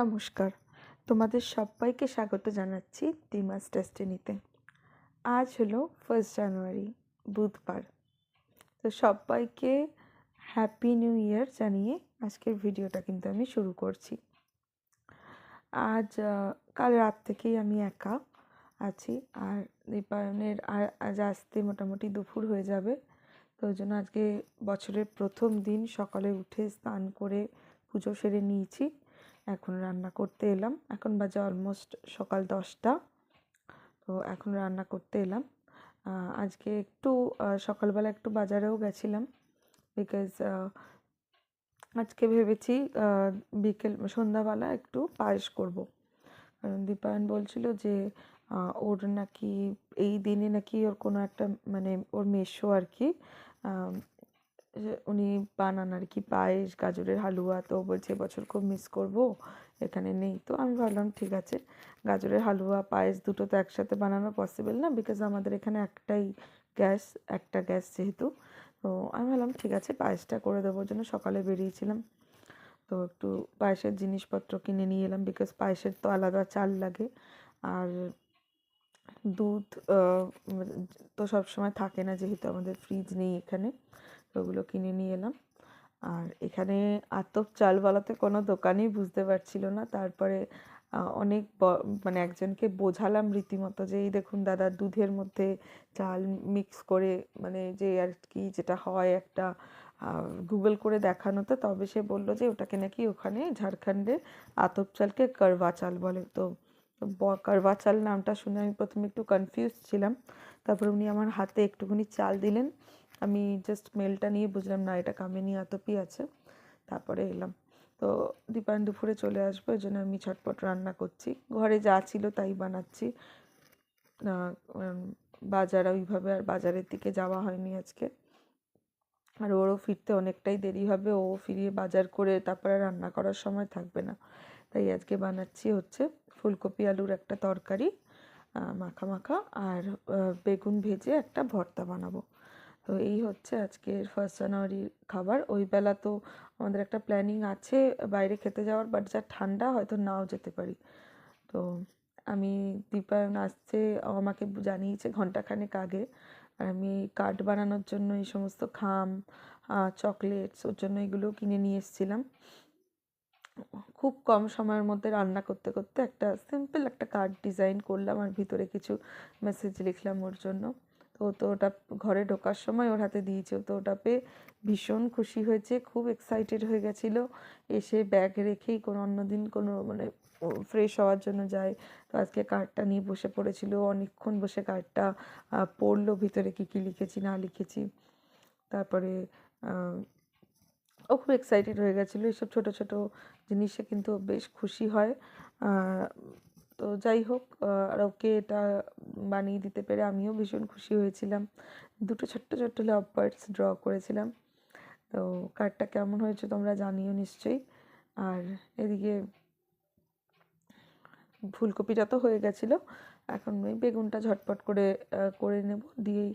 নমস্কার। তোমাদের সবাইকে স্বাগত জানাচ্ছি ডিমাস ডেস্টিনিতে আজ হলো ফার্স্ট জানুয়ারি বুধবার। তো সবাইকে হ্যাপি নিউ ইয়ার জানিয়ে আজকের ভিডিওটা কিন্তু আমি শুরু করছি। আজ কাল রাত থেকেই আমি একা আছি, আর দীপায়নের আর, আজ আসতে মোটামুটি দুপুর হয়ে যাবে। তো ওই জন্য আজকে বছরের প্রথম দিন সকালে উঠে স্নান করে পুজো সেরে নিয়েছি। এখন রান্না করতে এলাম। এখন বাজে অলমোস্ট সকাল দশটা। তো এখন রান্না করতে এলাম। আজকে একটু সকালবেলা একটু বাজারেও গেছিলাম। বিকজ আজকে ভেবেছি বিকেল, সন্ধ্যাবেলা একটু পায়েস করব। কারণ দীপায়ন বলছিল যে ওর নাকি, এই দিনে নাকি ওর কোনো একটা মানে ওর মেশো আর কি উনি বানান আর কি, পায়েস, গাজরের হালুয়া। তো বলছে এবছর খুব মিস করব, এখানে নেই। তো আমি ভাবলাম, ঠিক আছে, গাজরের হালুয়া, পায়েস দুটো তো একসাথে বানানো পসিবল না? বিকজ আমাদের এখানে একটাই গ্যাস, একটা গ্যাস যেহেতু। তো আমি ভাবলাম, ঠিক আছে, পায়েসটা করে দেবো। জন্য সকালে বেরিয়েছিলাম। তো একটু পায়েসের জিনিসপত্র কিনে নিয়ে এলাম বিকজ পায়েসের তো আলাদা চাল লাগে। আর দুধ তো সব সময় থাকে না, যেহেতু আমাদের ফ্রিজ নেই এখানে। তো ওগুলো কিনে নিয়ে এলাম। আর এখানে আতপ চাল বলাতে কোনো দোকানই বুঝতে পারছিল না। তারপরে অনেক মানে একজনকে বোঝালাম রীতিমতো যে, এই দেখুন দাদা, দুধের মধ্যে চাল মিক্স করে মানে যে আর কি যেটা হয় একটা গুগল করে দেখানোতে। তবে সে বলল যে, ওটাকে নাকি ওখানে ঝাড়খণ্ডে আতপ চালকে করবা চাল বলে। তো করবা চাল নামটা শুনে আমি প্রথমে একটু কনফিউজ ছিলাম। তারপর উনি আমার হাতে একটুখানি চাল দিলেন। আমি জাস্ট মেলটা নিয়ে বুঝলাম, না, এটা কামিনী আতপই আছে। তারপরে এলাম। তো দীপায়ন দুপুরে চলে আসব এই জন্য আমি ছটপট রান্না করছি। ঘরে যা ছিল তাই বানাচ্ছি। বাজার ওইভাবে আর বাজারের দিকে যাওয়া হয়নি আজকে। আর ওরও ফিরতে অনেকটাই দেরি হবে, ও ফিরিয়ে বাজার করে তারপরে রান্না করার সময় থাকবে না। তাই আজকে বানাচ্ছি হচ্ছে ফুলকপি আলুর একটা তরকারি মাখা মাখা, আর বেগুন ভেজে একটা ভর্তা বানাবো। তো এই হচ্ছে আজকের ফার্স্ট জানুয়ারির খাবার। ওই বেলা তো আমাদের একটা প্ল্যানিং আছে বাইরে খেতে যাওয়ার বাট যা ঠান্ডা হয়তো নাও যেতে পারি। তো আমি দীপায়ন আসছে আমাকে জানিয়েছে ঘন্টাখানেক আগে। আর আমি কার্ড বানানোর জন্য এই সমস্ত খাম চকলেটস, ওর জন্য এগুলো কিনে নিয়ে এসেছিলাম। খুব কম সময়ের মধ্যে রান্না করতে করতে একটা সিম্পল একটা কার্ড ডিজাইন করলাম আর ভিতরে কিছু মেসেজ লিখলাম ওর জন্য। ও তো ওটা ঘরে ঢোকার সময় ওর হাতে দিয়েছে। তো ওটা পেয়ে ভীষণ খুশি হয়েছে, খুব এক্সাইটেড হয়ে গেছিল। এসে ব্যাগ রেখেই কোনো অন্যদিন কোনো মানে ফ্রেশ হওয়ার জন্য যায়। তো আজকে কার্ডটা নিয়ে বসে পড়েছিল। অনেকক্ষণ বসে কার্ডটা পড়ল, ভিতরে কী কী লিখেছি, না লিখেছি। তারপরে ও খুব এক্সাইটেড হয়ে গেছিল। এইসব ছোটো ছোটো জিনিসে কিন্তু বেশ খুশি হয়। তো যাই হোক আর ওকে এটা বানিয়ে দিতে পেরে আমিও ভীষণ খুশি হয়েছিলাম। দুটো ছোট্ট ছোট্ট লাভ বার্ডস ড্র করেছিলাম। তো কার্ডটা কেমন হয়েছে তোমরা জানিও নিশ্চয়ই। আর এদিকে ফুলকপিটা তো হয়ে গেছিল। এখন ওই বেগুনটা ঝটপট করে করে নেব, দিয়েই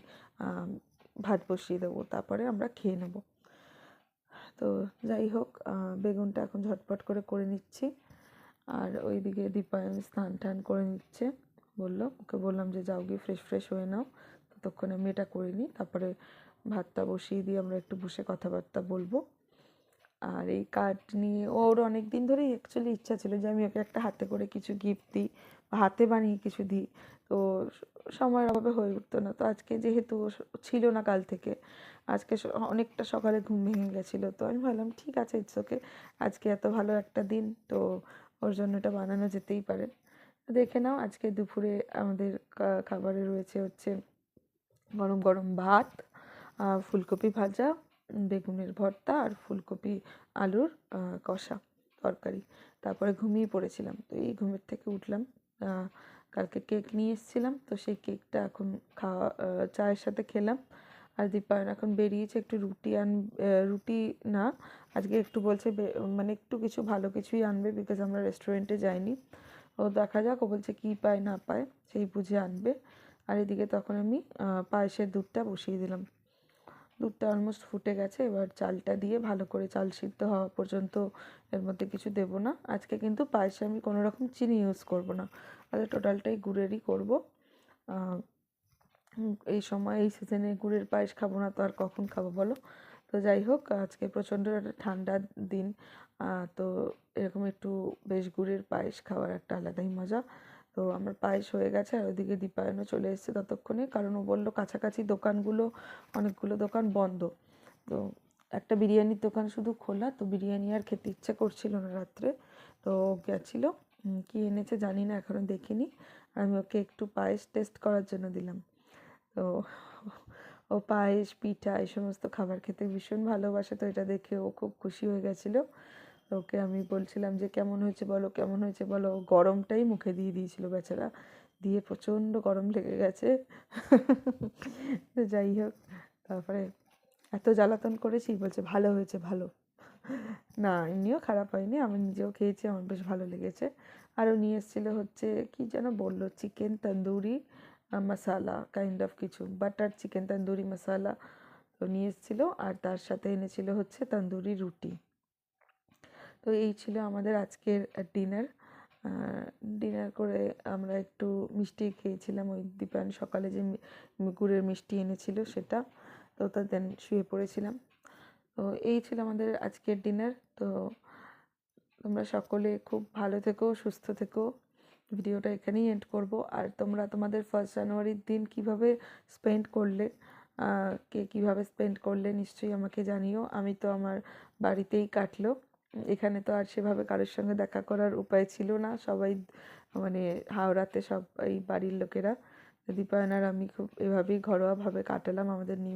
ভাত বসিয়ে দেবো, তারপরে আমরা খেয়ে নেব। তো যাই হোক বেগুনটা এখন ঝটপট করে করে নিচ্ছি। আর ওইদিকে দীপায়ন স্নান টান করে নিচ্ছে। বলল, ওকে বললাম যে, যাও গিয়ে ফ্রেশ ফ্রেশ হয়ে নাও। ততক্ষণে আমি এটা করে নিই। তারপরে ভাতটা বসিয়ে দিয়ে আমরা একটু বসে কথাবার্তা বলব। আর এই কার্ড নিয়ে, ওর অনেক দিন ধরেই অ্যাকচুয়ালি ইচ্ছা ছিল যে, আমি ওকে একটা হাতে করে কিছু গিফট দিই বা হাতে বানিয়ে কিছু দিই। তো সময়ের অভাবে হয়ে উঠতো না। তো আজকে যেহেতু ছিল না কাল থেকে, আজকে অনেকটা সকালে ঘুম ভেঙে গেছিল। তো আমি ভাবলাম, ঠিক আছে ইটস ওকে আজকে এত ভালো একটা দিন। তো ওর জন্য এটা বানানো যেতেই পারে। দেখে নাও, আজকে দুপুরে আমাদের খাবারে রয়েছে হচ্ছে গরম গরম ভাত ফুলকপি ভাজা, বেগুনের ভর্তা আর ফুলকপি আলুর কষা তরকারি। তারপরে ঘুমিয়ে পড়েছিলাম, তো এই ঘুমের থেকে উঠলাম। কালকে কেক নিয়ে এসেছিলাম, তো সেই কেকটা এখন খাওয়া চায়ের সাথে খেলাম। আর দীপায়ন এখন বেরিয়েছে একটু রুটি আন রুটি না, আজকে একটু বলছে মানে একটু কিছু ভালো কিছুই আনবে বিকজ আমরা রেস্টুরেন্টে যাইনি। ও দেখা যাক, ও বলছে কী পায় না পায়, সেই বুঝে আনবে। আর এদিকে তখন আমি পায়েসের দুধটা বসিয়ে দিলাম। দুধটা অলমোস্ট ফুটে গেছে, এবার চালটা দিয়ে ভালো করে চাল সিদ্ধ হওয়া পর্যন্ত এর মধ্যে কিছু দেবো না। আজকে কিন্তু পায়েসে আমি কোনো রকম চিনি ইউজ করব না। আজকে টোটালটাই গুড়েরই করব। এই সময়, এই সিজনে গুড়ের পায়েস খাব না তো আর কখন খাব বলো? তো যাই হোক, আজকে প্রচণ্ড একটা ঠান্ডার দিন। তো এরকম একটু বেশ গুড়ের পায়েস খাওয়ার একটা আলাদাই মজা। তো আমার পায়েস হয়ে গেছে আর ওইদিকে দীপায়নও চলে এসেছে ততক্ষণে। কারণ ও বলল কাছাকাছি দোকানগুলো, অনেকগুলো দোকান বন্ধ। তো একটা বিরিয়ানির দোকান শুধু খোলা, তো বিরিয়ানি আর খেতে ইচ্ছে করছিল না রাত্রে। তো গেছিল কী এনেছে জানি না এখনও দেখিনি। আমি ওকে একটু পায়েস টেস্ট করার জন্য দিলাম। তো ও পায়েস, পিঠা এই সমস্ত খাবার খেতে ভীষণ ভালোবাসে, তো এটা দেখে ও খুব খুশি হয়ে গেছিল। ওকে আমি বলছিলাম যে, কেমন হয়েছে বলো, কেমন হয়েছে বলো? গরমটাই মুখে দিয়ে দিয়েছিল বেচারা, দিয়ে প্রচণ্ড গরম লেগে গেছে। তো যাই হোক, তারপরে এত জ্বালাতন করেছি, বলছে, ভালো হয়েছে, ভালো। না এমনিও খারাপ হয়নি, আমি নিজেও খেয়েছি, আমার বেশ ভালো লেগেছে। আরও নিয়ে এসেছিল হচ্ছে, কি যেন বলল, chicken tandoori masala kind of কিছু. বাটার চিকেন তন্দুরি মশালা তো নিয়ে এসেছিল আর তার সাথে এনেছিল হচ্ছে তন্দুরি রুটি। তো এই ছিল আমাদের আজকের ডিনার ডিনার করে আমরা একটু মিষ্টি খেয়েছিলাম ওই দীপায়ন সকালে যে গুড়ের মিষ্টি এনেছিল সেটা, তো তা দেন শুয়ে পড়েছিলাম। তো এই ছিল আমাদের আজকের ডিনার তো তোমরা সকলে খুব ভালো থেকো, সুস্থ থেকো। ভিডিওটা এখানেই এন্ড করব। আর তোমরা তোমাদের ফার্স্ট জানুয়ারির দিন কীভাবে স্পেন্ড করলে কে কীভাবে স্পেন্ড করলে নিশ্চয়ই আমাকে জানিও। আমি তো আমার বাড়িতেই কাটলো। এখানে তো আর সেভাবে কারোর সঙ্গে দেখা করার উপায় ছিল না। সবাই মানে হাওড়াতে সব, এই বাড়ির লোকেরা, দীপায়ন আর আমি খুব এভাবেই ঘরোয়াভাবে কাটালাম আমাদের নিউ